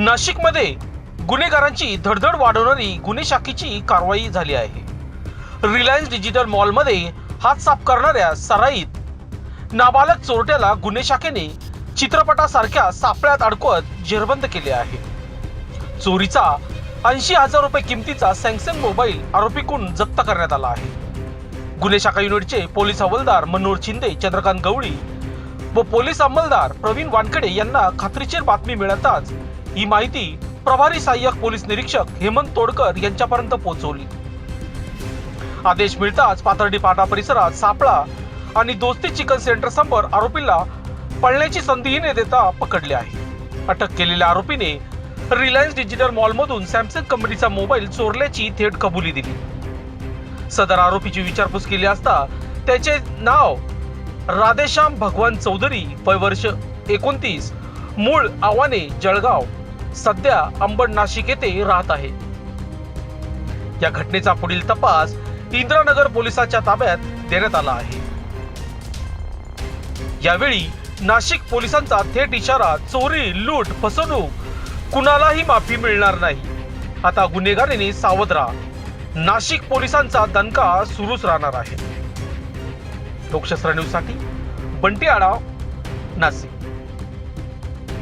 नाशिकमध्ये गुन्हेगारांची धडधड वाढवणारी गुन्हे शाखेची कारवाई झाली आहे. रिलायन्स डिजिटल मॉलमध्ये हात साफ करणाऱ्या सराईत नाबालक चोरट्याला गुन्हे शाखेने चित्रपटासारख्या सापळ्यात अडकवत जेरबंद केले आहे. चोरीचा ऐंशी हजार रुपये किमतीचा सॅमसंग मोबाईल आरोपीकडून जप्त करण्यात आला आहे. गुन्हे शाखा युनिटचे पोलीस हवालदार मनोहर शिंदे चंद्रकांत गवळी व पोलीस अंमलदार प्रवीण वानखेडे यांना खात्रीशीर बातमी मिळताच ही माहिती प्रभारी सहाय्यक पोलीस निरीक्षक हेमंत तोडकर यांच्यापर्यंत पोहोचवली. आदेश मिळताच पाथर्डी पाटा परिसरात सापळा आणि दोस्ती चिकन सेंटर समोर आरोपीला पळण्याची संधीही न देता पकडले आहे. अटक केलेल्या आरोपीने रिलायन्स डिजिटल मॉलमधून सॅमसंग कंपनीचा मोबाईल चोरल्याची थेट कबुली दिली. सदर आरोपीची विचारपूस केली असता त्याचे नाव राधेश्याम भगवान चौधरी वय वर्ष एकोणतीस मूळ आव्हाने जळगाव. सध्या अंबड नाशिक येथे राहत आहे. या घटनेचा पुढील तपास इंद्रानगर पोलिसांच्या ताब्यात देण्यात आला आहे. यावेळी नाशिक पोलिसांचा थेट इशारा चोरी लूट फसवणूक कुणालाही माफी मिळणार नाही. आता गुन्हेगारीने सावध राहा. नाशिक पोलिसांचा दणका सुरूच राहणार आहे. लोकशास्त्र न्यूजसाठी बंटी नाशिक.